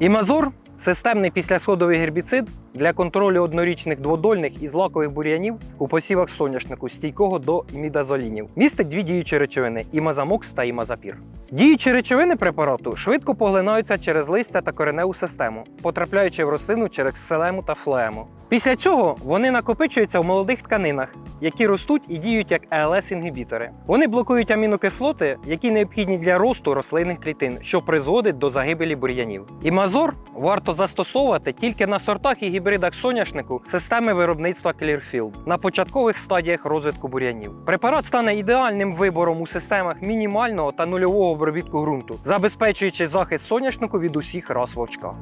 Імазор системний післясходовий гербіцид для контролю однорічних дводольних і злакових бур'янів у посівах соняшнику, стійкого до мідазолінів. Містить дві діючі речовини імазамокс та імазапір. Діючі речовини препарату швидко поглинаються через листя та кореневу систему, потрапляючи в рослину через селему та флоему. Після цього вони накопичуються в молодих тканинах, які ростуть і діють як ЕЛС-інгібітори. Вони блокують амінокислоти, які необхідні для росту рослинних клітин, що призводить до загибелі бур'янів. Імазор варто застосовувати тільки на сортах і гібридах соняшнику системи виробництва Clearfield на початкових стадіях розвитку бур'янів. Препарат стане ідеальним вибором у системах мінімального та нульового обробітку ґрунту, забезпечуючи захист соняшнику від усіх рас вовчка.